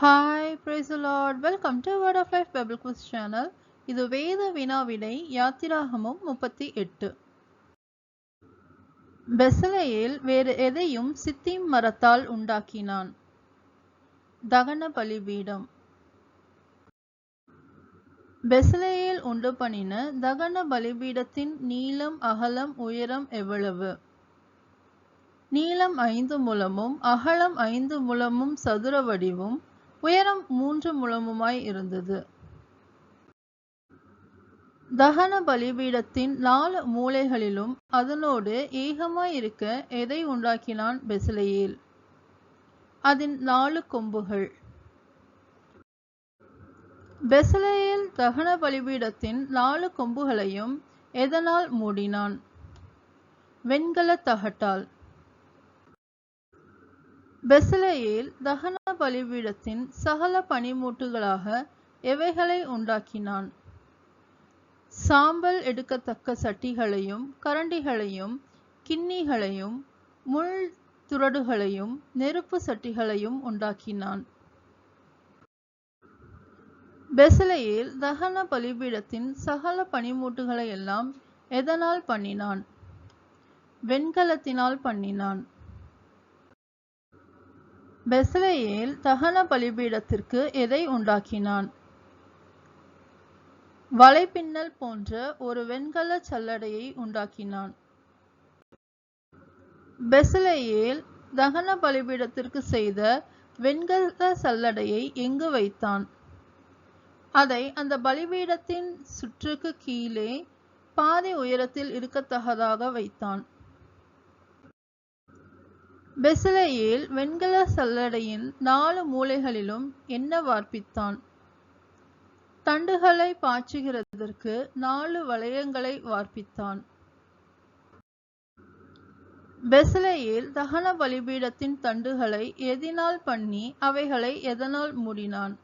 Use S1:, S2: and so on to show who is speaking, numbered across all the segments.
S1: Hi praise Lord welcome to word of life Bible quiz channel இது வேத வினா விடை யாத்திராகமும் முப்பத்தி எட்டு. பெசலையில் வேறு எதையும் சித்திம் மரத்தால் உண்டாக்கினான். தகன பலிபீடம். பெசலையில் உண்டு பண்ணின தகன பலிபீடத்தின் நீளம் அகலம் உயரம் எவ்வளவு? நீளம் ஐந்து முழமும் அகலம் ஐந்து முழமும் சதுர வடிவும் உயரம் மூன்று முழமுமாய் இருந்தது. தகன பலிபீடத்தின் நாலு மூலைகளிலும் அதனோடு ஏகமாயிருக்க எதை உண்டாக்கினான் பெசிலையில்? அதன் நாலு கொம்புகள். பெசலையில் தகன பலிபீடத்தின் நாலு கொம்புகளையும் எதனால் மூடினான்? வெண்கல தகட்டால். பெசலையேல் தகன பலிபீடத்தின் சகல பனிமூட்டுகளாக எவைகளை உண்டாக்கினான்? சாம்பல் எடுக்கத்தக்க சட்டிகளையும் கரண்டிகளையும் கிண்ணிகளையும் முள் துரடுகளையும் நெருப்பு சட்டிகளையும் உண்டாக்கினான். பெசலையில் தகன பலிபீடத்தின் சகல பனிமூட்டுகளை எல்லாம் எதனால் பண்ணினான்? வெண்கலத்தினால் பண்ணினான். பெசலையேல் தகன பலிபீடத்திற்கு எதை உண்டாக்கினான்? வலைப்பின்னல் போன்ற ஒரு வெண்கல சல்லடையை உண்டாக்கினான். பெசலையேல் தகன பலிபீடத்திற்கு செய்த வெண்கல சல்லடையை எங்கு வைத்தான்? அதை அந்த பலிபீடத்தின் சுற்றுக்கு கீழே பாதி உயரத்தில் இருக்கத்தகதாக வைத்தான். பெசலையேல் வெண்கல சல்லடையின் நாலு மூலைகளிலும் என்ன வார்ப்பித்தான்? தண்டுகளை பாய்ச்சுகிறதற்கு நாலு வளையங்களை வார்ப்பித்தான். பெசலையில் தகன பலிபீடத்தின் தண்டுகளை எதினால் பண்ணி அவைகளை எதனால் மூடினான்?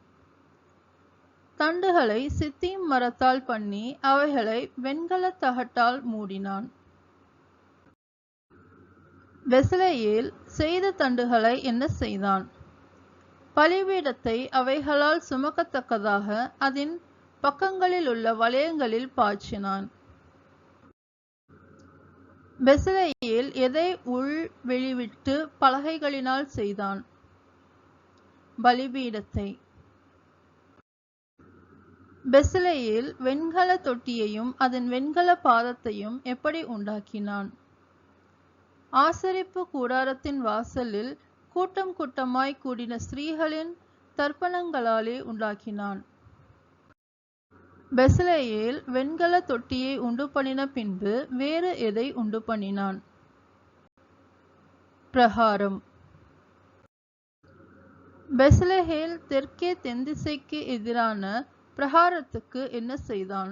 S1: தண்டுகளை சித்திம் மரத்தால் பண்ணி அவைகளை வெண்கல தகட்டால் மூடினான். வெசலையில் செய்த தண்டுகளை என்ன செய்தான்? பலிபீடத்தை அவைகளால் சுமக்கத்தக்கதாக அதன் பக்கங்களில் உள்ள வளையங்களில் பாய்ச்சினான். பெசலையில் எதை உள் வெளிவிட்டு பலகைகளினால் செய்தான்? பலிபீடத்தை. பெசலையில் வெண்கல தொட்டியையும் அதன் வெண்கல பாதத்தையும் எப்படி உண்டாக்கினான்? ஆசரிப்பு கூடாரத்தின் வாசலில் கூட்டம் கூட்டமாய் கூடின ஸ்திரீகளின் தர்ப்பணங்களாலே உண்டாக்கினான். பெசலையேல் வெண்கல தொட்டியை உண்டு பண்ணின பின்பு வேறு எதை உண்டு பண்ணினான்? பிரகாரம். பெசலஹேல் தெற்கே தென்திசைக்கு எதிரான பிரகாரத்துக்கு என்ன செய்தான்?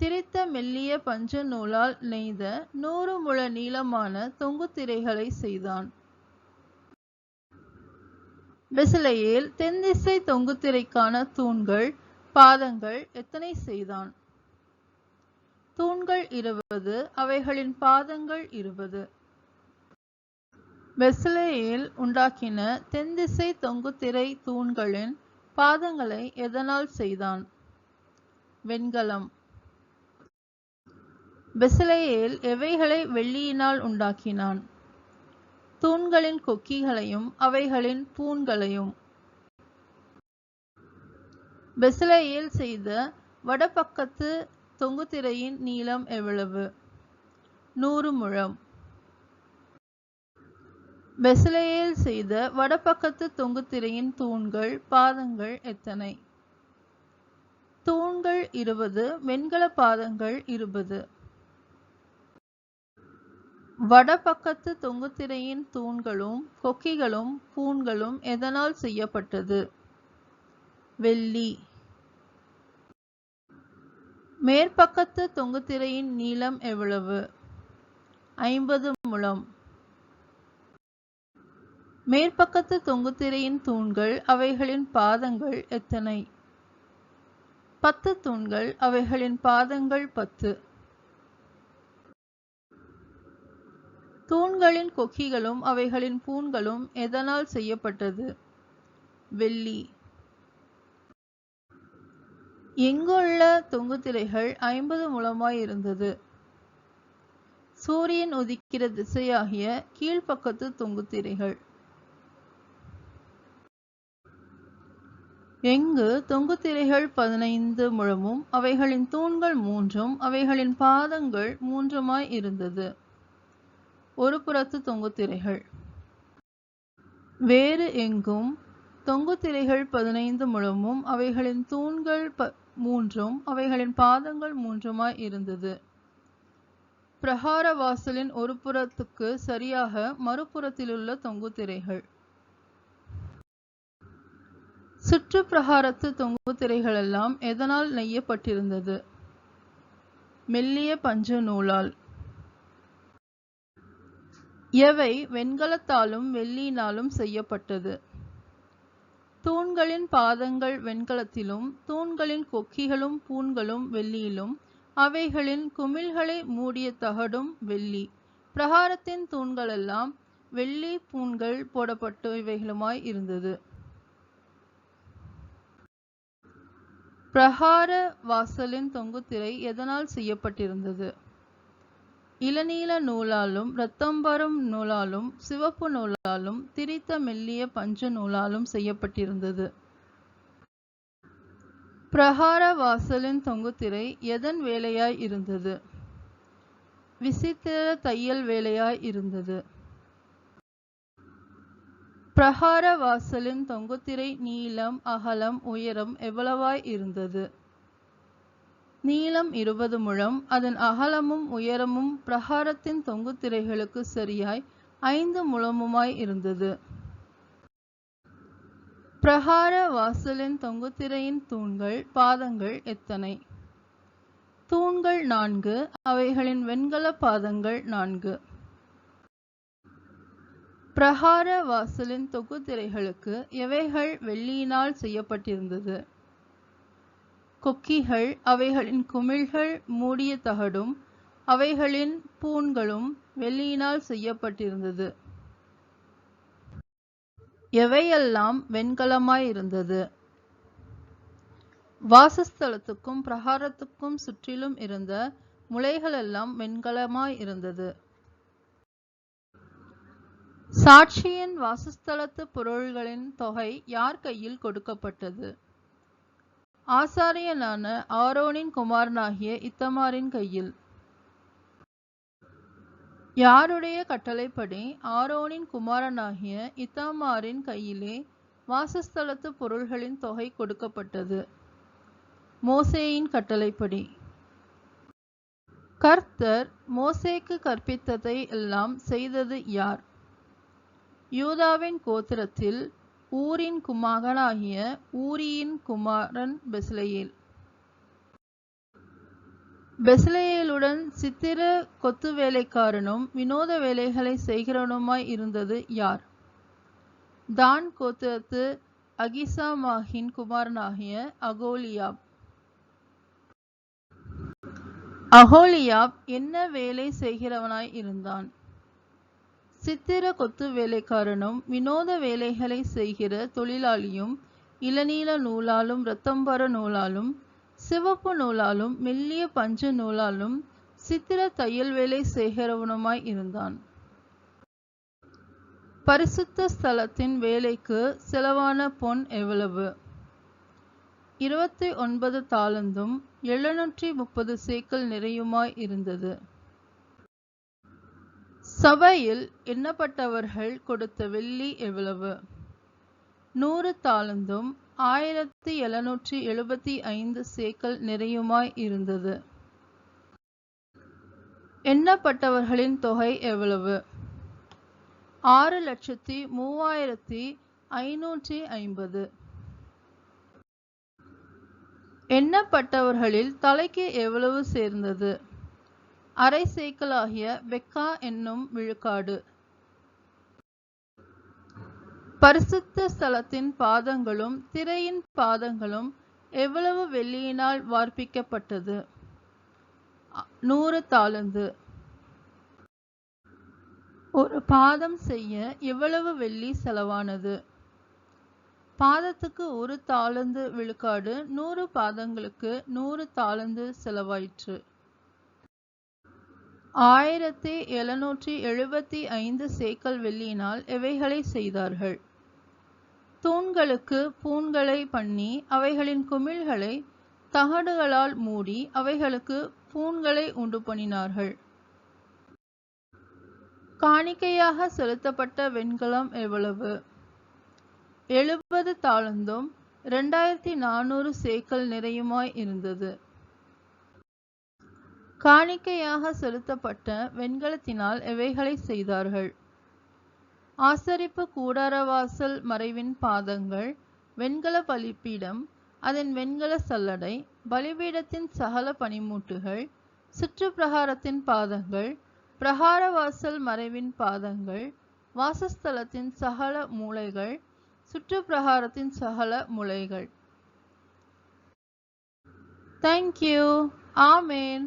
S1: திரித்த மெல்லிய பஞ்ச நூலால் நெய்த நூறு முழ நீளமான தொங்கு திரைகளை செய்தான். விசிலையில் தென்திசை தொங்குதிரைக்கான தூண்கள் பாதங்கள் எத்தனை செய்தான்? தூண்கள் இருபது அவைகளின் பாதங்கள் இருபது. பெசலையில் உண்டாக்கின தென்திசை தொங்குத்திரை தூண்களின் பாதங்களை எதனால் செய்தான்? வெண்கலம். பெசலையேல் எவைகளை வெள்ளியினால் உண்டாக்கினான்? தூண்களின் கொக்கிகளையும் அவைகளின் பூண்களையும் பெசலையேல் செய்த வடபக்கத்து தொங்குதிரையின் நீளம் எவ்வளவு? நூறு முழம். பெசலையேல் செய்த வடபக்கத்து தொங்குதிரையின் தூண்கள் பாதங்கள் எத்தனை? தூண்கள் இருபது வெண்கல பாதங்கள் இருபது. வடபக்கத்து தொங்குதிரையின் தூண்களும் கொக்கிகளும் பூண்களும் எதனால் செய்யப்பட்டது? வெள்ளி. மேற்பக்கத்து தொங்குதிரையின் நீளம் எவ்வளவு? ஐம்பது முழம். மேற்பக்கத்து தொங்குதிரையின் தூண்கள் அவைகளின் பாதங்கள் எத்தனை? பத்து தூண்கள் அவைகளின் பாதங்கள் பத்து. தூண்களின் கொக்கிகளும் அவைகளின் பூண்களும் எதனால் செய்யப்பட்டது? வெள்ளி. எங்குள்ள தொங்குதிரைகள் ஐம்பது முழமாய் இருந்தது. சூரியன் உதிக்கிற திசையாகிய கீழ்ப்பக்கத்து தொங்குதிரைகள். எங்கு? தொங்குதிரைகள் பதினைந்து முழமும் அவைகளின் தூண்கள் மூன்றும் அவைகளின் பாதங்கள் மூன்றுமாய் இருந்தது. ஒரு புறத்து தொங்குதிரைகள். வேறு எங்கும் தொங்குத்திரைகள் பதினைந்து முழமும் அவைகளின் தூண்கள் ப மூன்றும் அவைகளின் பாதங்கள் மூன்றுமாய் இருந்தது. பிரகார வாசலின் ஒரு புறத்துக்கு சரியாக மறுபுறத்திலுள்ள தொங்குத்திரைகள் சுற்று பிரகாரத்து தொங்குதிரைகளெல்லாம் எதனால் நெய்யப்பட்டிருந்தது? மெல்லிய பஞ்ச நூலால் எவை வெண்கலத்தாலும் வெள்ளியினாலும் செய்யப்பட்டது. தூண்களின் பாதங்கள் வெண்கலத்திலும் தூண்களின் கொக்கிகளும் பூண்களும் வெள்ளியிலும் அவைகளின் குமிழ்களை மூடிய தகடும் வெள்ளி. பிரகாரத்தின் தூண்களெல்லாம் வெள்ளி பூண்கள் போடப்பட்டு இவைகளுமாய் இருந்தது. பிரகார வாசலின் தொங்குத்திரை எதனால் செய்யப்பட்டிருந்தது? இளநீல நூலாலும் இரத்தம்பரும் நூலாலும் சிவப்பு நூலாலும் திரித்த மெல்லிய பஞ்ச நூலாலும் செய்யப்பட்டிருந்தது. பிரகார வாசலின் தொங்குத்திரை எதன் வேலையாய் இருந்தது? விசித்திர தையல் வேலையாய் இருந்தது. பிரகார வாசலின் தொங்குத்திரை நீளம் அகலம் உயரம் எவ்வளவாய் இருந்தது? நீளம் இருபது முழம் அதன் அகலமும் உயரமும் பிரகாரத்தின் தொங்குதிரைகளுக்கு சரியாய் ஐந்து முழமுமாய் இருந்தது. பிரகார வாசலின் தொங்குதிரையின் தூண்கள் பாதங்கள் எத்தனை? தூண்கள் நான்கு அவைகளின் வெண்கல பாதங்கள் நான்கு. பிரகார வாசலின் தொகுதிரைகளுக்கு எவைகள் வெள்ளியினால் செய்யப்பட்டிருந்தது? கொக்கிகள் அவைகளின் குமிழ்கள் மூடிய தகடும் அவைகளின் பூண்களும் வெள்ளியினால் செய்யப்பட்டிருந்தது. எவையெல்லாம் வெண்கலமாய் இருந்தது வாசஸ்தலத்துக்கும் பிரகாரத்துக்கும் சுற்றிலும் இருந்த முளைகளெல்லாம் வெண்கலமாய் இருந்தது சாட்சியின் வாசஸ்தலத்து பொருள்களின் தொகை யார் கையில் கொடுக்கப்பட்டது? ஆசாரியனான ஆரோனின் குமாரனாகிய இத்தமாரின் கையில். யாருடைய கட்டளைப்படி ஆரோனின் குமாரனாகிய இத்தாமாரின் கையிலே வாசஸ்தலத்து பொருள்களின் தொகை கொடுக்கப்பட்டது. மோசேயின் கட்டளைப்படி. கர்த்தர் மோசேக்கு கற்பித்ததை எல்லாம் செய்தது யார்? யூதாவின் கோத்திரத்தில் ஊரின் குமகனாகிய ஊரியின் குமாரன் பெஸ்லெயேல் பெஸ்லெயேலுடன் சித்திர கொத்து வேலைக்காரனும் வினோத வேலைகளை செய்கிறவனுமாய் இருந்தது யார்? தான் கோத்திரத்து அகிசாமாகின் குமாரனாகிய அகோலியாப். அகோலியாப் என்ன வேலை செய்கிறவனாய் இருந்தான்? சித்திர கொத்து வேலைக்காரனும் வினோத வேலைகளை செய்கிற தொழிலாளியும் இளநீல நூலாலும் இரத்தம்பர நூலாலும் சிவப்பு நூலாலும் மெல்லிய பஞ்சு நூலாலும் சித்திர தையல் வேலை செய்கிறவனுமாய் இருந்தான். பரிசுத்த ஸ்தலத்தின் வேலைக்கு செலவான பொன் எவ்வளவு? இருபத்தி ஒன்பது தாளந்தும் எழுநூற்றி முப்பது சேக்கல் நிறையுமாய் இருந்தது. சபையில் எண்ணப்பட்டவர்கள் கொடுத்த வெள்ளி எவ்வளவு? நூறு தாளந்தும் ஆயிரத்தி எழுநூற்றி எழுபத்தி ஐந்து சேக்கல் நிறையுமாய் இருந்தது. எண்ணப்பட்டவர்களின் தொகை எவ்வளவு? ஆறு லட்சத்தி மூவாயிரத்தி ஐநூற்றி ஐம்பது. எண்ணப்பட்டவர்களில் தலைக்கு எவ்வளவு சேர்ந்தது? அரை சேக்கலாகிய வெக்கா என்னும் விழுக்காடு. பரிசுத்த ஸ்தலத்தின் பாதங்களும் திரையின் பாதங்களும் எவ்வளவு வெள்ளியினால் வார்ப்பிக்கப்பட்டது? நூறு தாளந்து ஒரு பாதம் செய்ய எவ்வளவு வெள்ளி செலவானது? பாதத்துக்கு ஒரு தாளந்து விழுக்காடு நூறு பாதங்களுக்கு நூறு தாளந்து செலவாயிற்று. ஆயிரத்தி எழுநூற்றி எழுபத்தி ஐந்து சேக்கல் வெள்ளியினால் எவைகளை செய்தார்கள். தூண்களுக்கு பூண்களை பண்ணி அவைகளின் குமிழ்களை தகடுகளால் மூடி அவைகளுக்கு பூண்களை உண்டு பண்ணினார்கள். காணிக்கையாக செலுத்தப்பட்ட வெண்கலம் எவ்வளவு? எழுபது தாளந்தும் இரண்டாயிரத்தி நானூறு சேக்கல் நிறையுமாய் இருந்தது. காணிக்கையாக செலுத்தப்பட்ட வெண்கலத்தினால் எவைகளை செய்தார்கள். ஆசரிப்பு கூடாரவாசல் மறைவின் பாதங்கள் வெண்கல பலிப்பீடம் அதன் வெண்கல சல்லடை பலிபீடத்தின் சகல பனிமூட்டுகள் சுற்று பிரகாரத்தின் பாதங்கள் பிரகாரவாசல் மறைவின் பாதங்கள் வாசஸ்தலத்தின் சகல மூலைகள் சுற்றுப்பிரகாரத்தின் சகல மூளைகள் தேங்க்யூ ஆமேன்